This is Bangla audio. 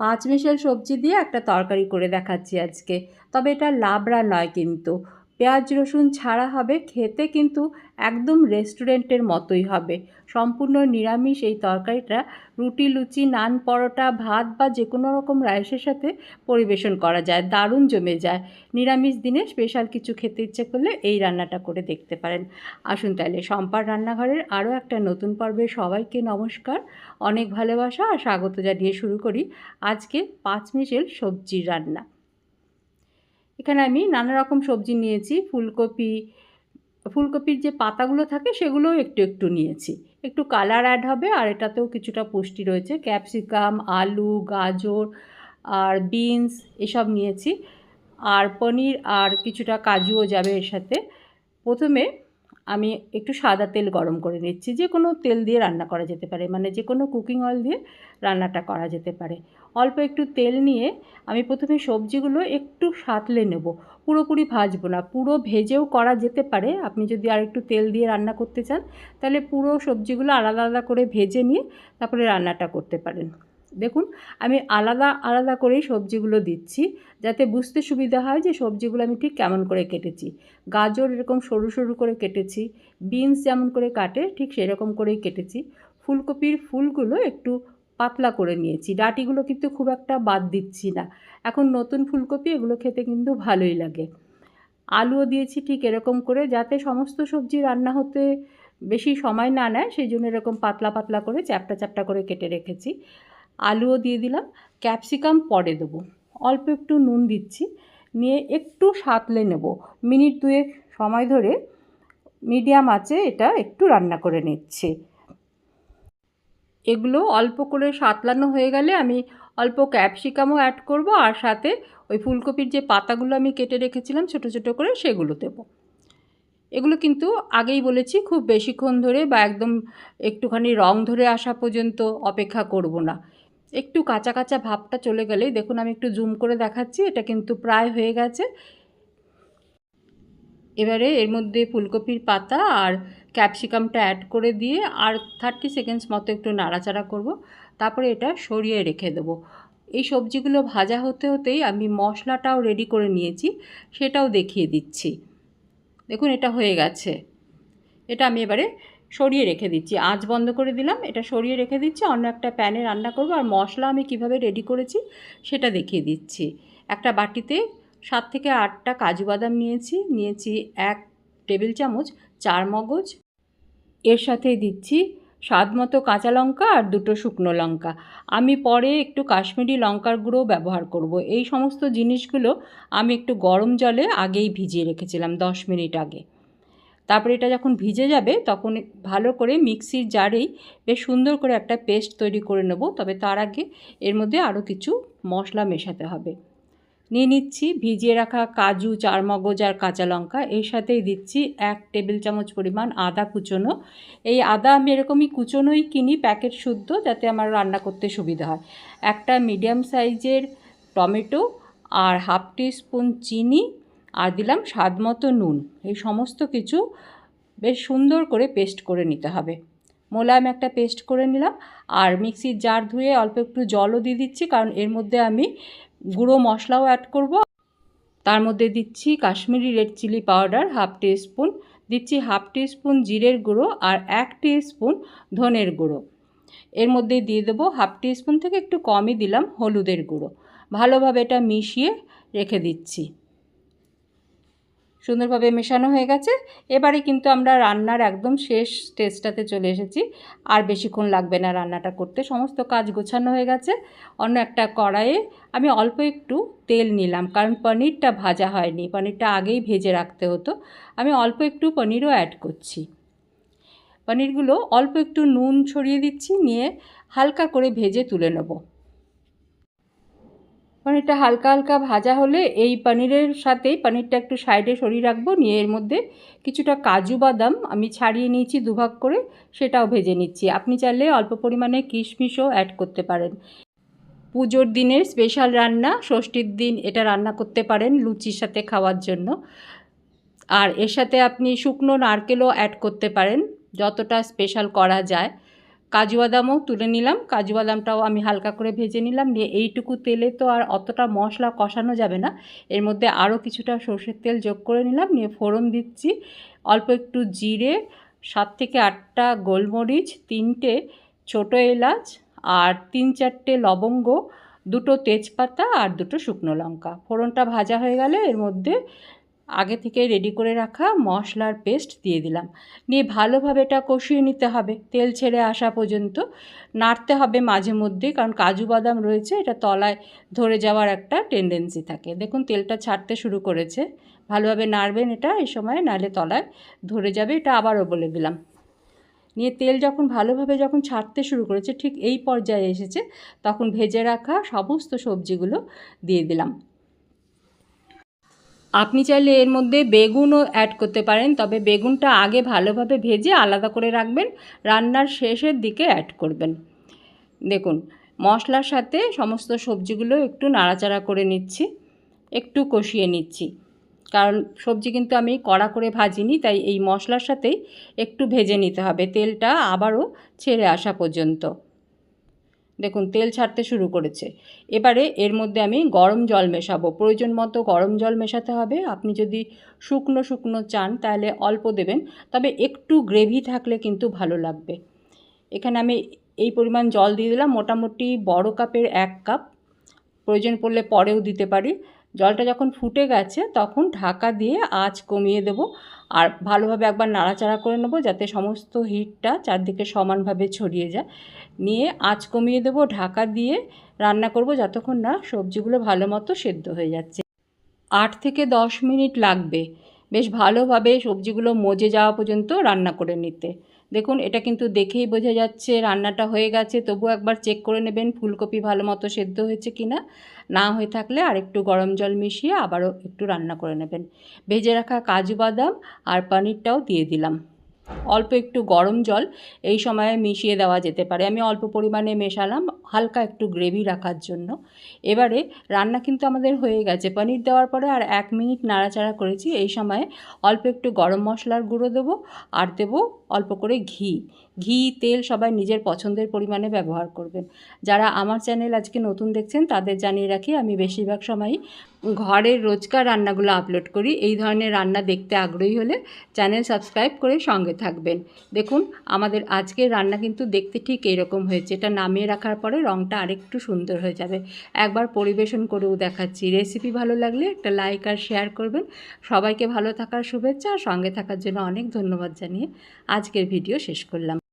পাঁচ মিশাল সবজি দিয়ে একটা তরকারি করে দেখাচ্ছি আজকে। তবে এটা লাবড়া নয় কিন্তু। পেঁয়াজ, রসুন ছাড়া হবে, খেতে কিন্তু একদম রেস্টুরেন্টের মতোই হবে। সম্পূর্ণ নিরামিষ এই তরকারিটা। রুটি, লুচি, নান, পরোটা, ভাত বা যে কোনো রকম রাইসের সাথে পরিবেশন করা যায়, দারুণ জমে যায়। নিরামিষ দিনে স্পেশাল কিছু খেতে ইচ্ছে করলে এই রান্নাটা করে দেখতে পারেন। আসুন তাহলে সম্পার রান্নাঘরের আরও একটা নতুন পর্বে সবাইকে নমস্কার, অনেক ভালোবাসা আর স্বাগত জানিয়ে শুরু করি আজকে পাঁচ মিশেল সবজির রান্না। এখানে আমি নানা রকম সবজি নিয়েছি, ফুলকপি, ফুলকপির যে পাতাগুলো থাকে সেগুলোও একটু একটু নিয়েছি। একটু কালার অ্যাড হবে আর এটাতেও কিছুটা পুষ্টি রয়েছে। ক্যাপসিকাম, আলু, গাজর আর বিনস এসব নিয়েছি। আর পনির আর কিছুটা কাজুও যাবে এর সাথে। প্রথমে আমি একটু সাদা তেল গরম করে নিচ্ছি। যে কোনো তেল দিয়ে রান্না করা যেতে পারে মানে যে কোনো কুকিং অয়েল দিয়ে রান্নাটা করা যেতে পারে। অল্প একটু তেল নিয়ে আমি প্রথমে সবজিগুলো একটু সাঁতলে নেব। পুরোপুরি ভাজবো না, পুরো ভেজেও করা যেতে পারে। আপনি যদি আর একটু তেল দিয়ে রান্না করতে চান, তাহলে পুরো সবজিগুলো আলাদা আলাদা করে ভেজে নিয়ে তারপরে রান্নাটা করতে পারেন। দেখুন, আমি আলাদা আলাদা করেই সবজিগুলো দিচ্ছি যাতে বুঝতে সুবিধা হয় যে সবজিগুলো আমি ঠিক কেমন করে কেটেছি। গাজর এরকম সরু সরু করে কেটেছি, বিনস যেমন করে কাটে ঠিক সেরকম করেই কেটেছি। ফুলকপির ফুলগুলো একটু পাতলা করে নিয়েছি, ডাটিগুলো কিন্তু খুব একটা বাদ দিচ্ছি না। এখন নতুন ফুলকপি এগুলো খেতে কিন্তু ভালোই লাগে। আলুও দিয়েছি ঠিক এরকম করে যাতে সমস্ত সবজি রান্না হতে বেশি সময় না নেয়, সেই জন্য এরকম পাতলা পাতলা করে চ্যাপটা চ্যাপটা করে কেটে রেখেছি। আলুও দিয়ে দিলাম। ক্যাপসিকাম পরে দেবো। অল্প একটু নুন দিচ্ছি। নিয়ে একটু সাঁতলে নেব। মিনিট দুয়েক সময় ধরে মিডিয়াম আছে এটা একটু রান্না করে নিচ্ছে। এগুলো অল্প করে সাতলানো হয়ে গেলে আমি অল্প ক্যাপসিকামও অ্যাড করব আর সাথে ওই ফুলকপির যে পাতাগুলো আমি কেটে রেখেছিলাম ছোট ছোট করে সেগুলো দেব। এগুলো কিন্তু আগেই বলেছি খুব বেশিক্ষণ ধরে বা একদম একটুখানি রং ধরে আসা পর্যন্ত অপেক্ষা করব না। একটু কাঁচা কাঁচা ভাবটা চলে গেলেই দেখুন আমি একটু জুম করে দেখাচ্ছি, এটা কিন্তু প্রায় হয়ে গেছে। এবারে এর মধ্যে ফুলকপির পাতা আর ক্যাপসিকামটা অ্যাড করে দিয়ে আর থার্টি সেকেন্ডস মতো একটু নাড়াচাড়া করব, তারপরে এটা সরিয়ে রেখে দেবো। এই সবজিগুলো ভাজা হতে হতেই আমি মশলাটাও রেডি করে নিয়েছি, সেটাও দেখিয়ে দিচ্ছি। দেখুন এটা হয়ে গেছে। এটা আমি এবারে সরিয়ে রেখে দিচ্ছি। আঁচ বন্ধ করে দিলাম, এটা সরিয়ে রেখে দিচ্ছি, অন্য একটা প্যানে রান্না করব, আর মশলা আমি কীভাবে রেডি করেছি সেটা দেখিয়ে দিচ্ছি। একটা বাটিতে সাত থেকে আটটা কাজু বাদাম নিয়েছি নিয়েছি এক টেবিল চামচ চার মগজ। এর সাথে দিচ্ছি স্বাদ মতো কাঁচা লঙ্কা আর দুটো শুকনো লঙ্কা। আমি পরে একটু কাশ্মীরি লঙ্কার গুঁড়ো ব্যবহার করব। এই সমস্ত জিনিসগুলো আমি একটু গরম জলে আগেই ভিজিয়ে রেখেছিলাম দশ মিনিট আগে। তারপরে এটা যখন ভিজে যাবে, তখন ভালো করে মিক্সির জারেই বেশ সুন্দর করে একটা পেস্ট তৈরি করে নেব। তবে তার আগে এর মধ্যে আরও কিছু মশলা মেশাতে হবে। নিয়ে নিচ্ছি ভিজিয়ে রাখা কাজু, চারমগজ আর কাঁচা লঙ্কা। এর সাথেই দিচ্ছি এক টেবিল চামচ পরিমাণ আদা কুচোনো। এই আদা আমি এরকমই কুচোনোই কিনি প্যাকেট শুদ্ধ, যাতে আমার রান্না করতে সুবিধা হয়। একটা মিডিয়াম সাইজের টমেটো আর হাফ টি স্পুন চিনি আর দিলাম স্বাদ মতো নুন। এই সমস্ত কিছু বেশ সুন্দর করে পেস্ট করে নিতে হবে। মোলায়েম একটা পেস্ট করে নিলাম। আর মিক্সির জার ধুয়ে অল্প একটু জলও দিয়ে দিচ্ছি, কারণ এর মধ্যে আমি গুঁড়ো মশলাও অ্যাড করব। তার মধ্যে দিচ্ছি Kashmiri red chilli powder half spoon দিচ্ছি হাফ স্পুন জিরের গুঁড়ো আর এক স্পুন ধনের গুঁড়ো। এর মধ্যে দিয়ে দেবো হাফ স্পুন থেকে একটু কমই দিলাম হলুদের গুঁড়ো। ভালোভাবে এটা মিশিয়ে রেখে দিচ্ছি। সুন্দরভাবে মেশানো হয়ে গেছে। এবারে কিন্তু আমরা রান্নার একদম শেষ স্টেজটাতে চলে এসেছি। আর বেশিক্ষণ লাগবে না রান্নাটা করতে। সমস্ত কাজ গোছানো হয়ে গেছে। অন্য একটা কড়াইয়ে আমি অল্প একটু তেল নিলাম। কারণ পনিরটা ভাজা হয়নি। পনিরটা আগেই ভেজে রাখতে হতো। আমি অল্প একটু পনিরও অ্যাড করছি। পনিরগুলো অল্প একটু নুন ছড়িয়ে দিচ্ছি। নিয়ে হালকা করে ভেজে তুলে নেব। পনিরটা হালকা হালকা ভাজা হলে এই পনিরের সাথেই পনিরটা একটু সাইডে সরিয়ে রাখব। নিয়ে এর মধ্যে কিছুটা কাজু বাদাম আমি ছাড়িয়ে নিয়েছি দুভাগ করে, সেটাও ভেজে নিচ্ছি। আপনি চাইলে অল্প পরিমাণে কিশমিশও অ্যাড করতে পারেন। পুজোর দিনের স্পেশাল রান্না, ষষ্ঠীর দিন এটা রান্না করতে পারেন লুচির সাথে খাওয়ার জন্য। আর এর সাথে আপনি শুকনো নারকেলও অ্যাড করতে পারেন, যতটা স্পেশাল করা যায়। কাজু বাদামও তুলে নিলাম। কাজু বাদামটাও আমি হালকা করে ভেজে নিলাম। নিয়ে এইটুকু তেলে তো আর অতটা মশলা কষানো যাবে না। এর মধ্যে আরও কিছুটা সর্ষের তেল যোগ করে নিলাম। নিয়ে ফোড়ন দিচ্ছি। অল্প একটু জিরে, সাত থেকে আটটা গোলমরিচ, তিনটে ছোটো এলাচ আর তিন চারটে লবঙ্গ, দুটো তেজপাতা আর দুটো শুকনো লঙ্কা। ফোড়নটা ভাজা হয়ে গেলে এর মধ্যে আগে থেকে রেডি করে রাখা মশলার পেস্ট দিয়ে দিলাম। নিয়ে ভালোভাবে এটা কষিয়ে নিতে হবে, তেল ছেড়ে আসা পর্যন্ত। নাড়তে হবে মাঝে মধ্যে, কারণ কাজু বাদাম রয়েছে, এটা তলায় ধরে যাওয়ার একটা টেন্ডেন্সি থাকে। দেখুন, তেলটা ছাড়তে শুরু করেছে। ভালোভাবে নাড়বেন এটা এই সময় নালে তলায় ধরে যাবে, এটা আবারও বলে দিলাম। নিয়ে তেল যখন ভালোভাবে যখন ছাড়তে শুরু করেছে, ঠিক এই পর্যায়ে এসেছে, তখন ভেজে রাখা সমস্ত সবজিগুলো দিয়ে দিলাম। আপনি চাইলে এর মধ্যে বেগুনও অ্যাড করতে পারেন, তবে বেগুনটা আগে ভালোভাবে ভেজে আলাদা করে রাখবেন, রান্নার শেষের দিকে অ্যাড করবেন। দেখুন, মশলার সাথে সমস্ত সবজিগুলো একটু নাড়াচাড়া করে নিচ্ছি, একটু কষিয়ে নিচ্ছি। কারণ সবজি কিন্তু আমি কড়া করে ভাজিনি, তাই এই মশলার সাথেই একটু ভেজে নিতে হবে, তেলটা আবারও ছেড়ে আসা পর্যন্ত। দেখুন, তেল ছাড়তে শুরু করেছে। এবারে এর মধ্যে আমি গরম জল মেশাবো। প্রয়োজন মতো গরম জল মেশাতে হবে। আপনি যদি শুকনো শুকনো চান, তাহলে অল্প দেবেন। তবে একটু গ্রেভি থাকলে কিন্তু ভালো লাগবে। এখানে আমি এই পরিমাণ জল দিয়ে দিলাম। মোটামুটি বড় কাপের এক কাপ। প্রয়োজন পড়লে পরেও দিতে পারি। জলটা যখন ফুটে গেছে, তখন ঢাকা দিয়ে আঁচ কমিয়ে দেব আর ভালোভাবে একবার নাড়াচাড়া করে নেব যাতে সমস্ত হিটটা চারদিকে সমানভাবে ছড়িয়ে যায়। নিয়ে আঁচ কমিয়ে দেব, ঢাকা দিয়ে রান্না করব যতক্ষণ না সবজিগুলো ভালো মতো সেদ্ধ হয়ে যাচ্ছে। আট থেকে দশ মিনিট লাগবে বেশ ভালোভাবে সবজিগুলো মজে যাওয়া পর্যন্ত রান্না করে নিতে। দেখুন, এটা কিন্তু দেখেই বোঝা যাচ্ছে রান্নাটা হয়ে গেছে। তবু একবার চেক করে নেবেন, ফুলকপি ভালো মতো সেদ্ধ হয়েছে কি না না হয়ে থাকলে আর একটু গরম জল মিশিয়ে আবারও একটু রান্না করে নেবেন। ভেজে রাখা কাজু বাদাম আর পানিরটাও দিয়ে দিলাম। অল্প একটু গরম জল এই সময়ে মিশিয়ে দেওয়া যেতে পারে। আমি অল্প পরিমাণে মেশালাম, হালকা একটু গ্রেভি রাখার জন্য। এবারে রান্না কিন্তু আমাদের হয়ে গেছে। পনির দেওয়ার পরে আর এক মিনিট নাড়াচাড়া করেছি। এই সময়ে অল্প একটু গরম মশলার গুঁড়ো দেবো, আর দেবো অল্প করে ঘি। ঘি, তেল সবাই নিজের পছন্দের পরিমাণে ব্যবহার করবেন। যারা আমার চ্যানেল আজকে নতুন দেখছেন, তাদের জানিয়ে রাখি, আমি বেশিরভাগ সময়ই ঘরের রোজকার রান্নাগুলো আপলোড করি। এই ধরনের রান্না দেখতে আগ্রহী হলে চ্যানেল সাবস্ক্রাইব করে সঙ্গে থাকবেন। দেখুন, আমাদের আজকের রান্না কিন্তু দেখতে ঠিক এরকম হয়েছে। এটা নামিয়ে রাখার পরে রঙটা আরেকটু সুন্দর হয়ে যাবে। একবার পরিবেশন করেও দেখাচ্ছি। রেসিপি ভালো লাগলে একটা লাইক আর শেয়ার করবেন। সবাইকে ভালো থাকার শুভেচ্ছা। আর সঙ্গে থাকার জন্য অনেক ধন্যবাদ জানিয়ে আজকের ভিডিও শেষ করলাম।